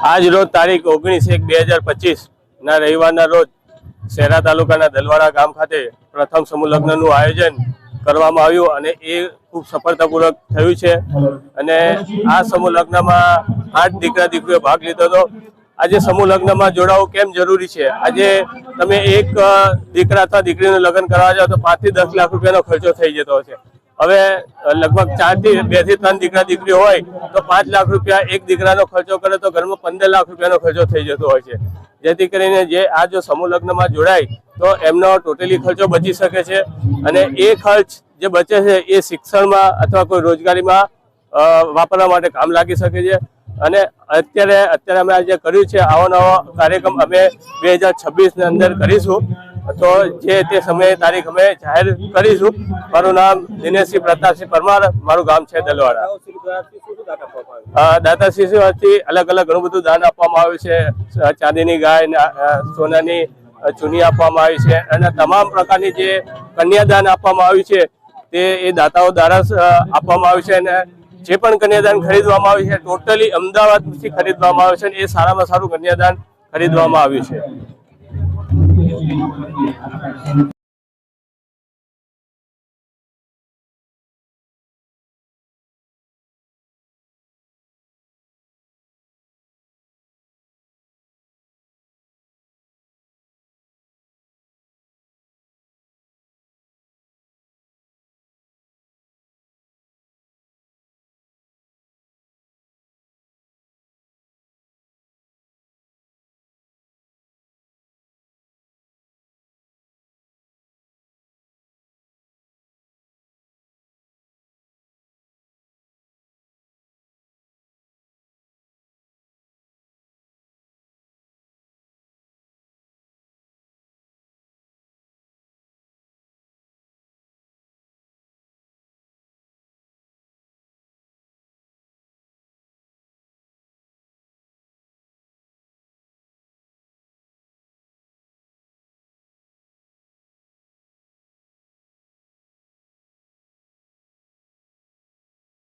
આજ રોજ તારીખ ઓગણીસ એક બે હજાર પચીસ ના રવિવારના રોજ શહેરા તાલુકાના દલવાડા ગામ ખાતે પ્રથમ સમૂહ લગ્નનું આયોજન કરવામાં આવ્યું અને એ ખૂબ સફળતાપૂર્વક થયું છે. અને આ સમૂહ લગ્નમાં આઠ દીકરા દીકરીઓ ભાગ લીધો હતો. આજે સમૂહ લગ્નમાં જોડાવું કેમ જરૂરી છે? આજે તમે એક દીકરા અથવા દીકરીનું લગ્ન કરવા જાઓ તો પાંચથી દસ લાખ રૂપિયાનો ખર્ચો થઈ જતો છે હવે લગભગ ચારથી બેથી ત્રણ દીકરા દીકરી હોય તો પાંચ લાખ રૂપિયા એક દીકરાનો ખર્ચો કરે તો ઘરમાં પંદર લાખ રૂપિયાનો ખર્ચો થઈ જતો હોય છે. જેથી કરીને જે આ જો સમૂહ લગ્નમાં જોડાય તો એમનો ટોટલી ખર્ચો બચી શકે છે અને એ ખર્ચ જે બચે છે એ શિક્ષણમાં અથવા કોઈ રોજગારીમાં વાપરવા માટે કામ લાગી શકે છે. અને અત્યારે અત્યારે અમે આજે કર્યું છે આવો નવો કાર્યક્રમ. અમે બે હજાર છવ્વીસની અંદર કરીશું. તો જે તે સમયે તારીખ અમે જાહેર કરીશું. મારું નામ દિનેશસિંહ પ્રતાપસિંહ પરમાર, મારું ગામ છે દલવાડા. દાતા શિશુથી અલગ અલગ ઘણું બધું દાન આપવામાં આવ્યું છે. ચાંદીની ગાય સોનાની ચૂની આપવામાં આવી છે. અને તમામ પ્રકારની જે કન્યાદાન આપવામાં આવ્યું છે, તે એ દાતાઓ દ્વારા આપવામાં આવ્યું છે અને જે પણ કન્યાદાન ખરીદવામાં આવ્યું છે, ટોટલી અમદાવાદથી ખરીદવામાં આવ્યું છે એ સારામાં સારું કન્યાદાન ખરીદવામાં આવ્યું છે. アメリカに住んでる。